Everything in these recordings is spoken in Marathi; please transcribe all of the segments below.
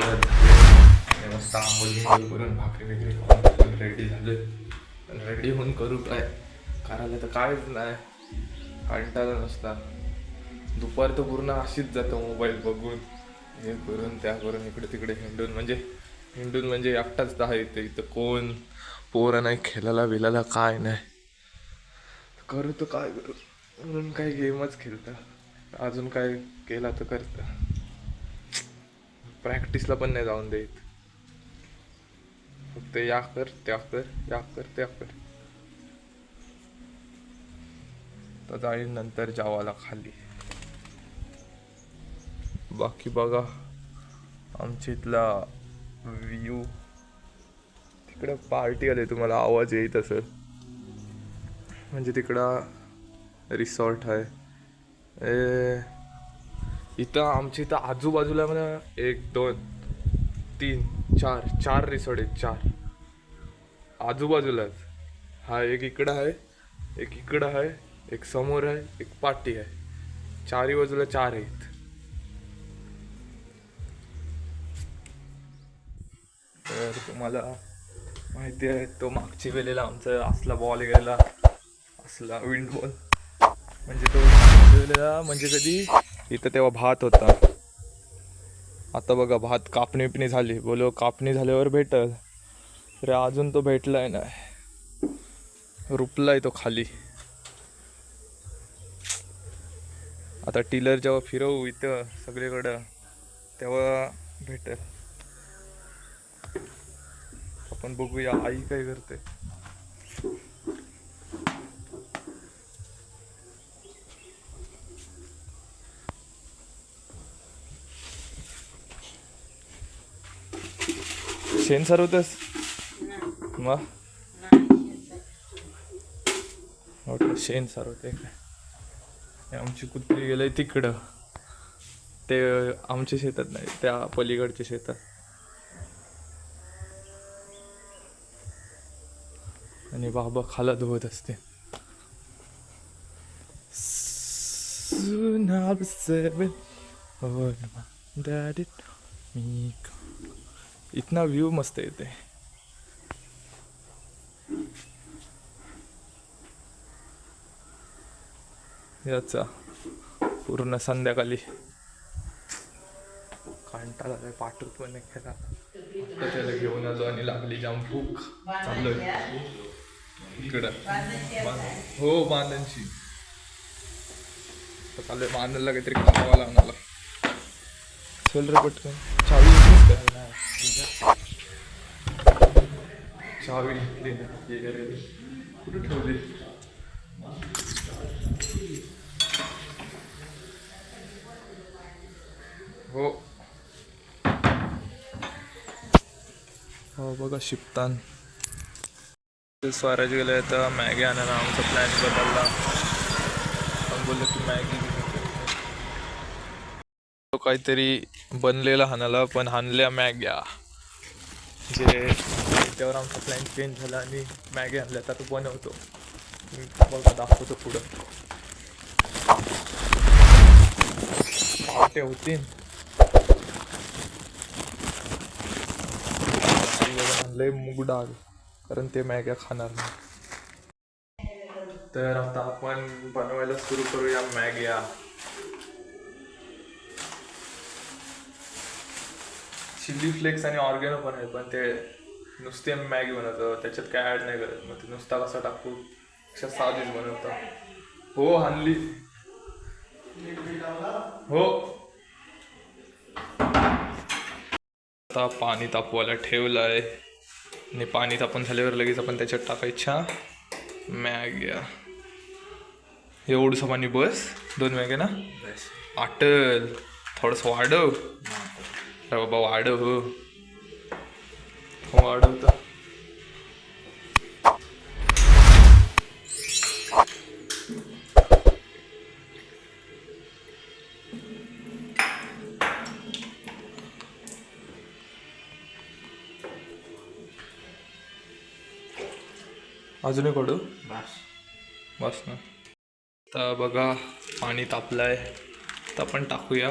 मस्त आंबोली करून भाकरी वगैरे खाऊन रेडी झालो पण रेडी होऊन करू काय? करायला तर कायच नाही. कंटाळा नसता. दुपार तर पूर्ण अशीच जातं मोबाईल बघून. हे करून त्या करून इकडे तिकडे हिंडून. म्हणजे हिंडून म्हणजे एकटाच दहा येते इथं. कोण? पोरं नाही खेळायला बिलायला काय नाही. करू तर काय करू? म्हणून काय गेमच खेळता. अजून काय केला तर करता. प्रॅक्टिसला पण नाही जाऊन देत. फक्त या कर त्या कर या कर त्या कर. तर जाईल नंतर जावाला खाली. बाकी बघा आमच्या इथला व्ह्यू तिकडं पार्टी आले तुम्हाला आवाज येत असेल. म्हणजे तिकडं रिसॉर्ट आहे. ए, इथं आमच्या इथं आजूबाजूला म्हणा एक दोन तीन चार चार रिसॉर्ट आहेत चार. आजूबाजूलाच. हा एक इकडं आहे एक इकडं आहे एक समोर आहे एक पाठी आहे. चारही बाजूला चार आहेत. तर तुम्हाला माहिती आहे तो मागची वेळेला आमचा असला बॉल गेला असला विंड बॉल म्हणजे तो मागच्या वेळेला म्हणजे कधी इथं तेव्हा भात होता. आता बघा भात कापणी बिपणी झाली. बोलो कापणी झाल्यावर भेटल. तर अजून तो भेटलाय नाही रुपलाय तो खाली. आता टिलर जेव्हा फिरवू इथं सगळीकडं तेव्हा भेटेल. आपण बघूया आई काय करते. शेण सरवतस मग वाटलं शेण सरवते काय आमची कुत्री गेले तिकडं ते आमच्या शेतात नाही त्या पलीकडच्या शेतात आणि बाबा खाला धुवत असते Soon I'll be seven. Oh, my daddy me. इतना व्ह्यू मस्त येते. याचा. पूर्ण संध्याकाळी. कंटाळा आलाय, पाठवत पण खेळा आता त्याला घेऊन आलो आणि लागली जाम भूक चाललोय इकडं. हो बांधांची आता चाललोय बांधायला काहीतरी खावा लागणार. चल रे पटकन. चावी घेतली नाही. ये कुठे ठेवली हो. हो बघा शिपतान. स्वराज गेले तर मॅगी आणायला आमचा प्लॅन बदलला. पण बोललो की मॅगी तो काहीतरी बनलेला हाणाला पण हाणल्या मॅग्या. जे त्यावर आमचा प्लॅन चेंज झाला आणि मॅगी आणल्या तर तो बनवतो. बघा दाखवतो पुढं. पावटे होतील आणलंय मूग डाळ कारण ते मॅग्या खाणार नाही. तर आता आपण बनवायला सुरू करूया मॅग्या. चिली फ्लेक्स आणि ऑर्गॅनो पण आहे पण ते नुसते मॅगी बनवतो. त्याच्यात काय ऍड नाही करत. मग ते नुसता कसा टाकू? अशा साधीच बनवतो. हो हानली हो. आता पाणी तापवायला ठेवलं आहे आणि पाणी तापून झाल्यावर लगेच आपण त्याच्यात टाकायच्या मॅग्या. एवढंसं पाणी बस. दोन मॅग्या ना? आटल. थोडंसं वाढव. अरे बाबा वाढव. हो वाढवता अजूनही कडू बस ना. आता बघा पाणी तापलंय. तर आपण टाकूया.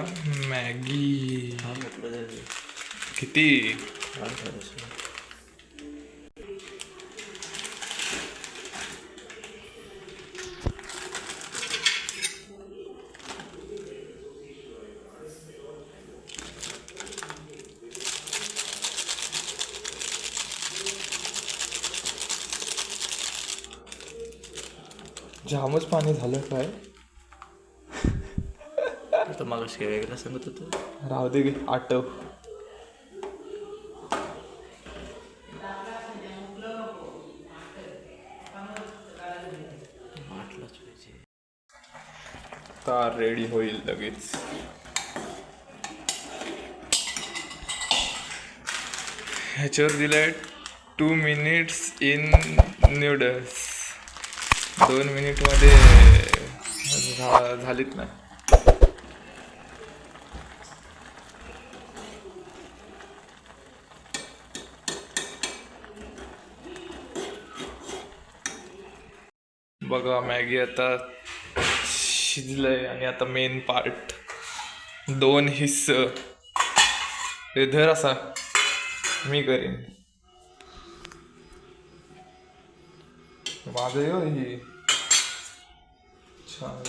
मॅगी. किती? जामच पाणी झालं काय? आता मग वेगळं सांगत होतं. राहू दे पाहिजे. तार रेडी होईल लगेच. ह्याच्यावर दिलंय टू मिनिट्स इन न्यूडल्स दोन मिनिटमध्ये झालीत ना. बघा मॅगी आता शिजलंय आणि आता मेन पार्ट दोन हिस्स. ते धर असा. मी करीन. माझं यो ही. छान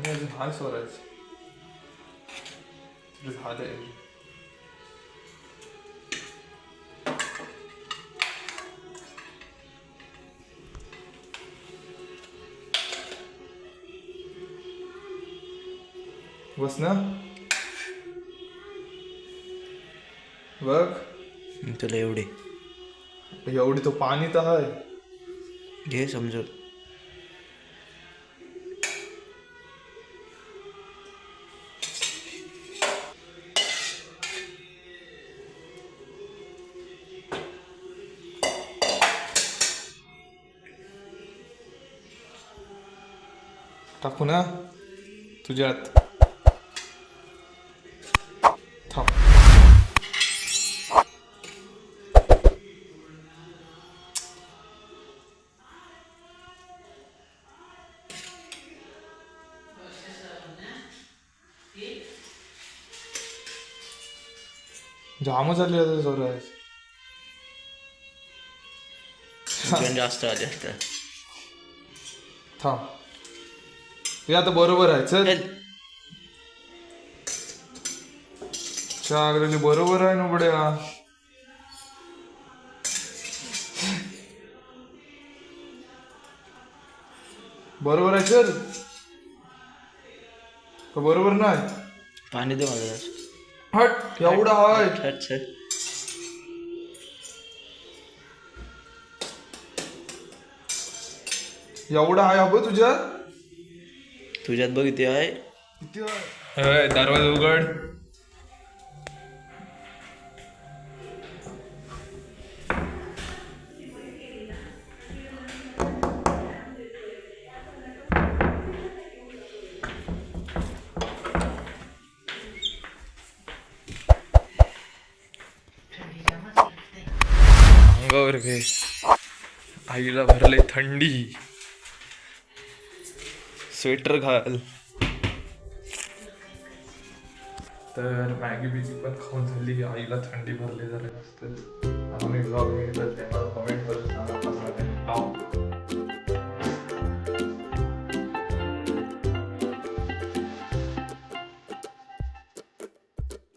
आणि अजून हाय स्वराज तुझं झालंय बस ना बघ तुला एवढे एवढी तो पाणी तर आहे घे समजून टाकू ना? तुझ्यात. थांब. जाम झाली आता स्वराज जास्त आले थांब. हे आता बरोबर आहे चल. चागलेली बरोबर आहे ना बड्या? बरोबर आहे चल. का बरोबर नाही? पाणी दे मला. हट एवढा आहे अच्छा एवढा आहे अबो तुझ्या? तुझ्यात बघ इथे आहे. दरवाजा उघड. अंगावर घे. आईला भरले थंडी. स्वेटर घाल. तर मॅगी बिगी पण खाऊन झाली. आईला थंडी भरली झाले मस्त आम्ही ब्लॉग मी कमेंट करून सांगा. कसा वाटेल.